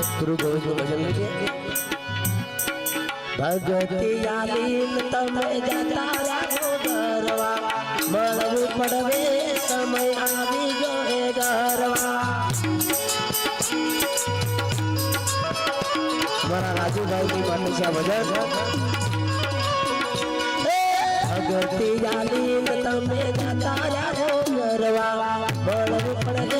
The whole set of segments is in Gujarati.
ગુરુ ગોવિંદ ભજન લઈએ ભગતી આલીન તમે જતા રાખો ગરવા મળવું પડવે સમય આવી ગયો ગરવા મારા રાજુભાઈ ની માટે છે ભજન ભગતી આલીન તમે જતા રાખો ગરવા મળવું પડવે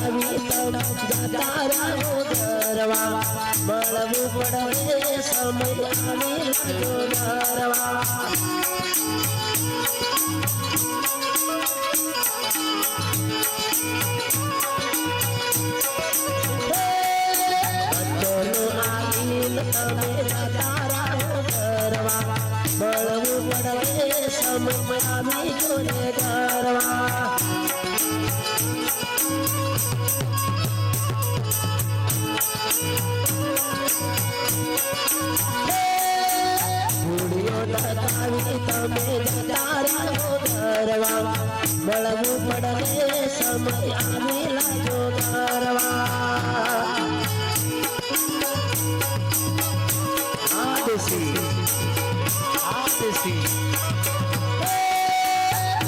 પડે સમય ગરવા મળવું પડે સમય જોડે આદેશી આદેશી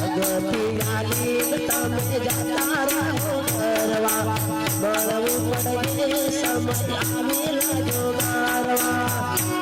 ભગતી આલીન તમે જતા રહો ગરવા મળવું પડે સમય આવેલા જો ગરવા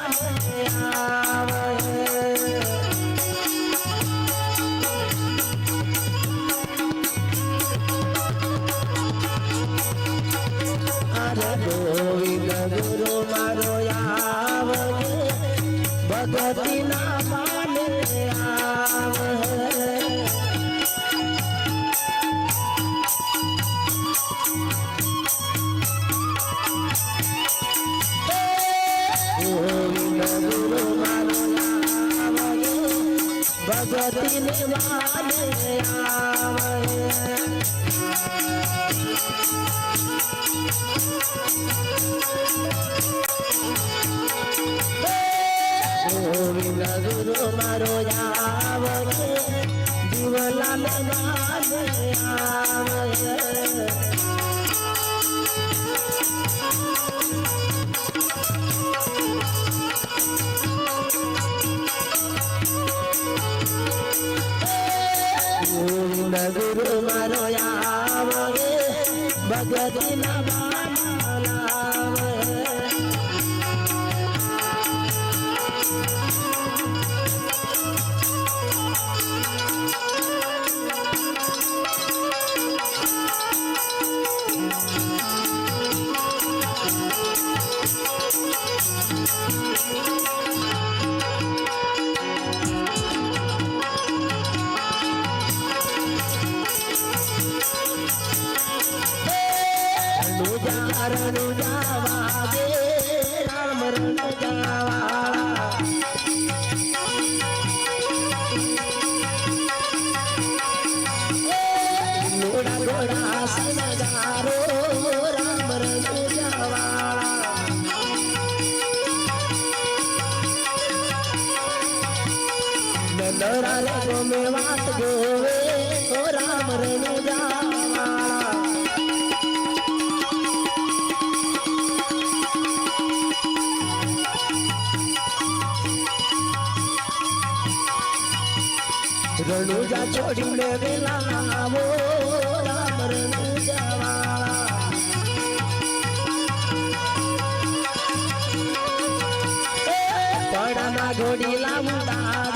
ભગવતી ગોવિંદ ગુરુ મારો આવે જીવલા આવે ગુરુ મારો આવે ભગત ના રાય ગમે વાત ગોવે ઓ રામ રણુ રણુજા છોડીને વેલા આવો રામ રણુજા ઘોડી લાંબા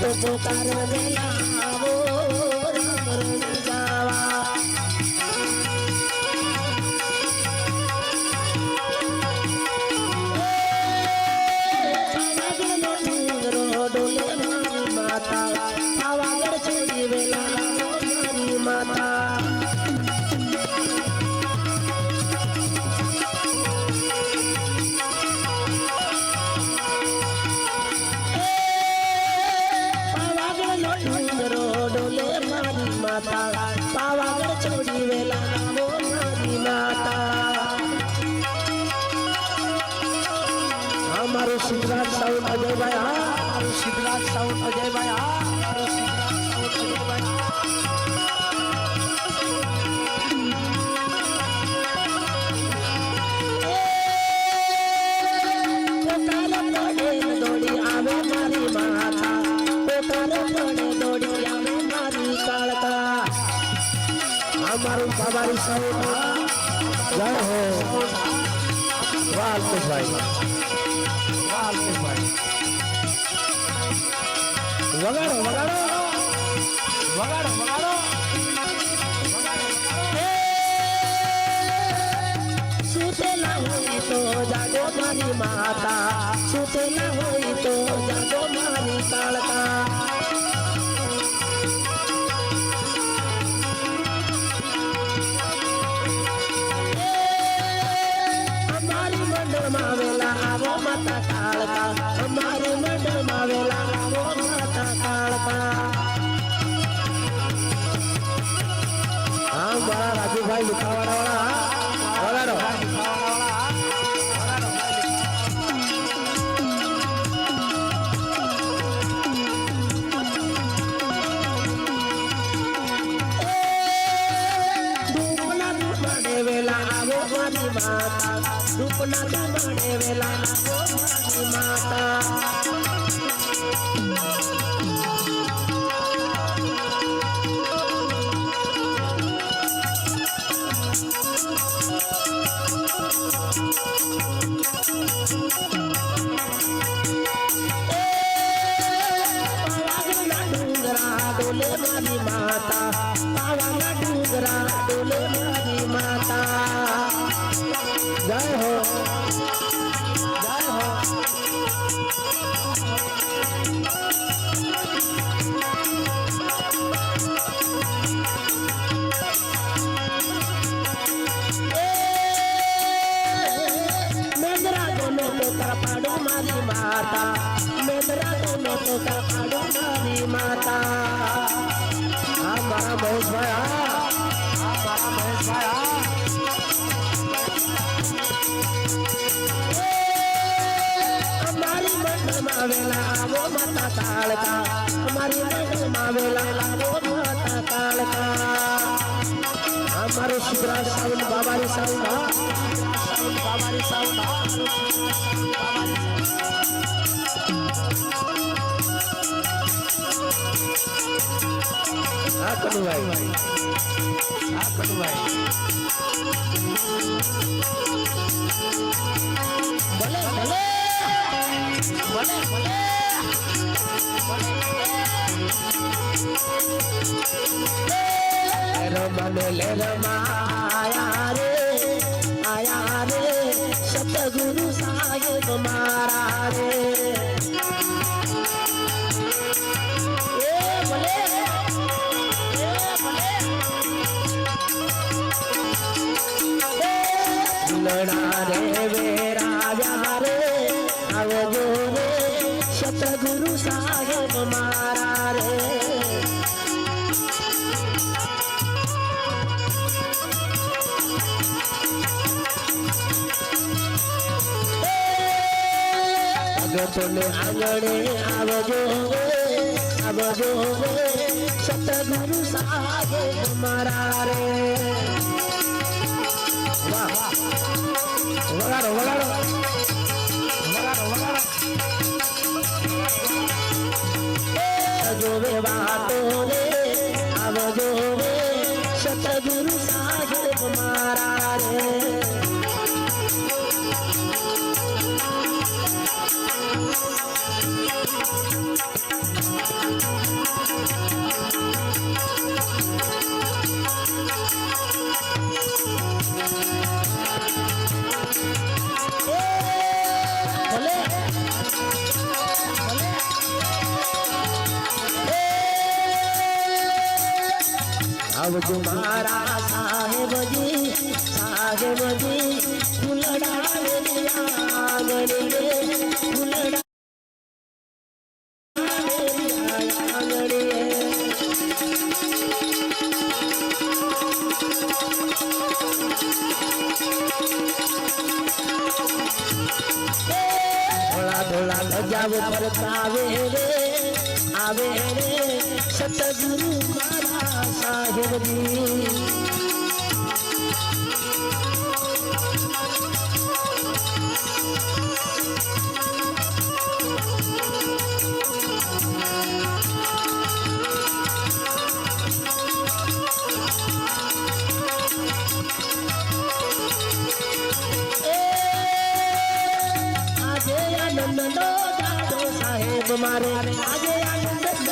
তবু কারও વગાડો વગાડો વગાડો વગાડો. સુતેલા હોય તો જાગો મારી માતા. સુતેલા હોય તો જાગો મારી તાળતા અમારી મંડળમાં આવેલા આવો માતા તાળતા ಮಾತಾ મારી માતા. હા મારા મહેશભાઈ હા. અમારી મંડળમાં વેલા આવો માતા કાળકા અમારી હા હા કનુભાઈ હા ભલે ભલે ભલે ભલે આયા રે સતગુરુ સાહેબ મારા રે સતગુરુ સાહેબ મારા રે. ભગતને આંગણે આવજો આવજો સતગુરુ સાહેબ મારા રે. વાહ વાહ. વગાડો વગાડો. જોવે ફૂલડા રે આંગણે ફૂલડા આંગણે ધોળા ધોળા ગજાવ પર આવે રે આવે રે સતગુરુ મારા સાહેબજી तुम्हारे